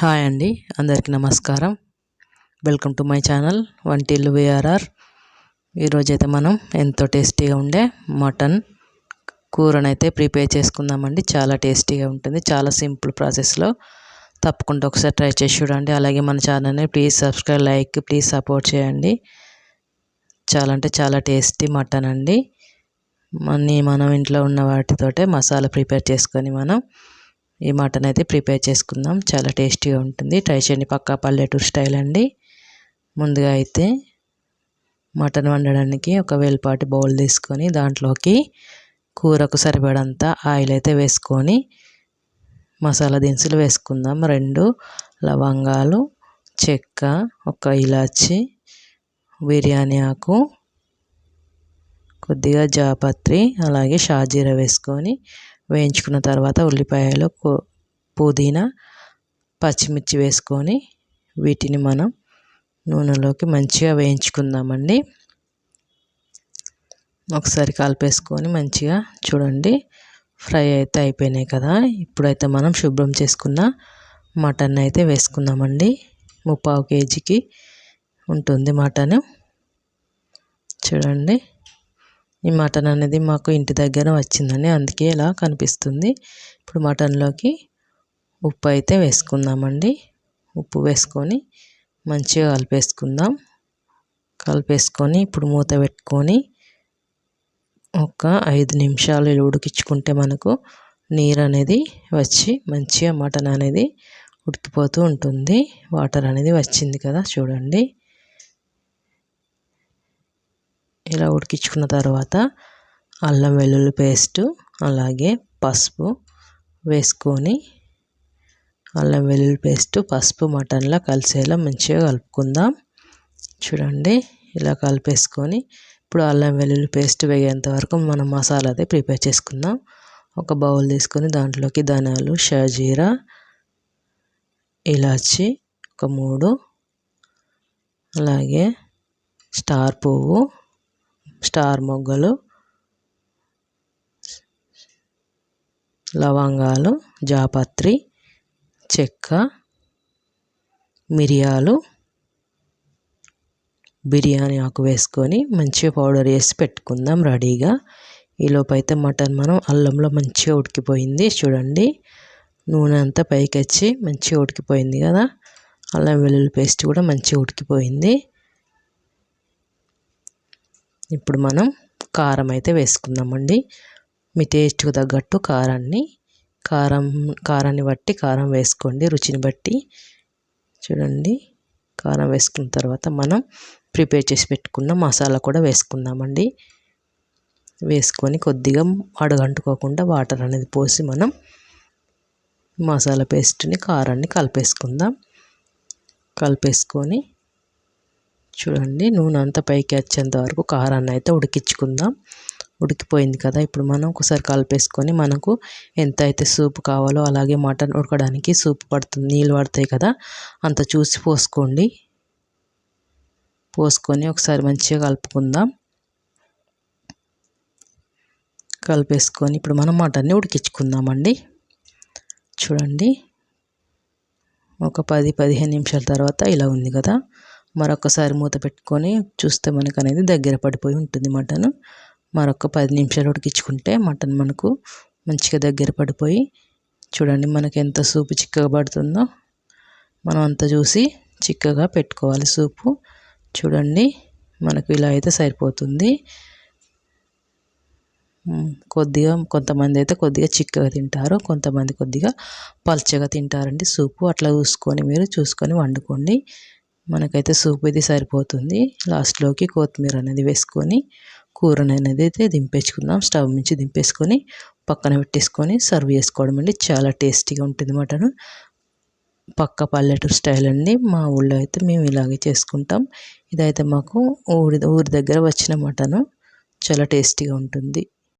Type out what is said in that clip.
Hi అండి అందరికీ నమస్కారం. Welcome to my channel Vantillu V R R ఈరోజైతే మనం ఎంతో టేస్టీగా ఉండే మటన్ కూరనైతే ప్రిపేర్ చేసుకుందామండి. చాలా టేస్టీగా ఉంటుంది చాలా సింపుల్ ప్రాసెస్లో. తప్పకుండా ఒకసారి ట్రై చేసి చూడండి. అలాగే మన ఛానల్ని please subscribe like please support చేయండి. చాలా అంటే చాలా టేస్టీ మటన్ అండి. మనీ మనం ఇంట్లో ఉన్న వాటితోటే మసాలా ప్రిపేర్ చేసుకొని మనం ఈ మటన్ అయితే ప్రిపేర్ చేసుకుందాం. చాలా టేస్టీగా ఉంటుంది. ట్రై చేయండి. పక్కా పల్లెటూరు స్టైల్ అండి. ముందుగా అయితే మటన్ వండడానికి ఒక వేలపాటి బౌల్ తీసుకొని దాంట్లోకి కూరకు సరిపడంత ఆయిల్ అయితే వేసుకొని మసాలా దినుసులు వేసుకుందాం. రెండు లవంగాలు చెక్క ఒక ఇలాచి బిర్యానీ ఆకు కొద్దిగా జాపత్రి అలాగే షాజీరా వేసుకొని వేయించుకున్న తర్వాత ఉల్లిపాయలు పుదీనా పచ్చిమిర్చి వేసుకొని వీటిని మనం నూనెలోకి మంచిగా వేయించుకుందామండి. ఒకసారి కలిపేసుకొని మంచిగా చూడండి ఫ్రై అయితే అయిపోయినాయి కదా. ఇప్పుడైతే మనం శుభ్రం చేసుకున్న మటన్ అయితే వేసుకుందామండి. ముప్పావు కేజీకి ఉంటుంది మటన్. చూడండి. ఈ మటన్ అనేది మాకు ఇంటి దగ్గర వచ్చిందని అందుకే ఇలా కనిపిస్తుంది. ఇప్పుడు మటన్లోకి ఉప్పు అయితే వేసుకుందామండి. ఉప్పు వేసుకొని మంచిగా కలిపేసుకుందాం. కలిపేసుకొని ఇప్పుడు మూత పెట్టుకొని ఒక ఐదు నిమిషాలు ఉడికించుకుంటే మనకు నీరు అనేది వచ్చి మంచిగా మటన్ అనేది ఉడికిపోతూ ఉంటుంది. వాటర్ అనేది వచ్చింది కదా చూడండి. ఇలా ఉడికించుకున్న తర్వాత అల్లం వెల్లుల్లి పేస్టు అలాగే పసుపు వేసుకొని అల్లం వెల్లుల్లి పేస్ట్ పసుపు మటన్లో కలిసేలా మంచిగా కలుపుకుందాం. చూడండి ఇలా కలిపేసుకొని ఇప్పుడు అల్లం వెల్లుల్లి పేస్ట్ వేగేంత వరకు మనం మసాలా అదే ప్రిపేర్ చేసుకుందాం. ఒక బౌల్ తీసుకొని దాంట్లోకి ధనాలు షాజీరా ఇలాచి ఒక మూడు అలాగే స్టార్ పువ్వు స్టార్ మొగ్గలు లవంగాలు జాపత్రి చెక్క మిరియాలు బిర్యానీ ఆకు వేసుకొని మంచిగా పౌడర్ వేసి పెట్టుకుందాం రెడీగా. ఈలోపు అయితే మటన్ మనం అల్లంలో మంచిగా ఉడికిపోయింది. చూడండి నూనె అంతా పైకి వచ్చి మంచిగా ఉడికిపోయింది కదా. అల్లం వెల్లుల్లి పేస్ట్ కూడా మంచిగా ఉడికిపోయింది. ఇప్పుడు మనం కారం అయితే వేసుకుందామండి. మీ టేస్ట్కి తగ్గట్టు కారాన్ని కారం కారాన్ని బట్టి కారం వేసుకోండి రుచిని బట్టి. చూడండి కారం వేసుకున్న తర్వాత మనం ప్రిపేర్ చేసి పెట్టుకున్న మసాలా కూడా వేసుకుందామండి. వేసుకొని కొద్దిగా అడగంటుకోకుండా వాటర్ అనేది పోసి మనం మసాలా పేస్ట్ని కారాన్ని కలిపేసుకుందాం. కలిపేసుకొని చూడండి నూనె అంతా పైకి వచ్చేంత వరకు కారాన్ని అయితే ఉడికించుకుందాం. ఉడికిపోయింది కదా ఇప్పుడు మనం ఒకసారి కలిపేసుకొని మనకు ఎంత అయితే సూప్ కావాలో అలాగే మటన్ ఉడకడానికి సూప్ పడుతుంది నీళ్ళు పడతాయి కదా అంత చూసి పోసుకోండి. పోసుకొని ఒకసారి మంచిగా కలుపుకుందాం. కలిపేసుకొని ఇప్పుడు మనం మటన్ని ఉడికించుకుందామండి. చూడండి ఒక పది పదిహేను నిమిషాల తర్వాత ఇలా ఉంది కదా మరొకసారి మూత పెట్టుకొని చూస్తే మనకు అనేది దగ్గర పడిపోయి ఉంటుంది మటన్. మరొక పది నిమిషాలు ఉడికించుకుంటే మటన్ మనకు మంచిగా దగ్గర పడిపోయి చూడండి మనకి ఎంత సూపు చిక్కగా పడుతుందో. మనం అంతా చూసి చిక్కగా పెట్టుకోవాలి సూపు. చూడండి మనకు ఇలా అయితే సరిపోతుంది. కొద్దిగా కొంతమంది అయితే కొద్దిగా చిక్కగా తింటారు కొంతమంది కొద్దిగా పల్చగా తింటారండి సూపు. అట్లా చూసుకొని మీరు చూసుకొని వండుకోండి. మనకైతే సూప్ ఇది సరిపోతుంది. లాస్ట్లోకి కొత్తిమీర అనేది వేసుకొని కూరని అనేది అయితే దింపేసుకుందాం. స్టవ్ నుంచి దింపేసుకొని పక్కన పెట్టేసుకొని సర్వ్ చేసుకోవడం అండి. చాలా టేస్టీగా ఉంటుంది మటన్. పక్క పల్లెటూరు స్టైల్ అండి. మా ఊళ్ళో అయితే మేము ఇలాగే చేసుకుంటాం. ఇదైతే మాకు ఊరి ఊరి దగ్గర వచ్చిన మటను. చాలా టేస్టీగా ఉంటుంది.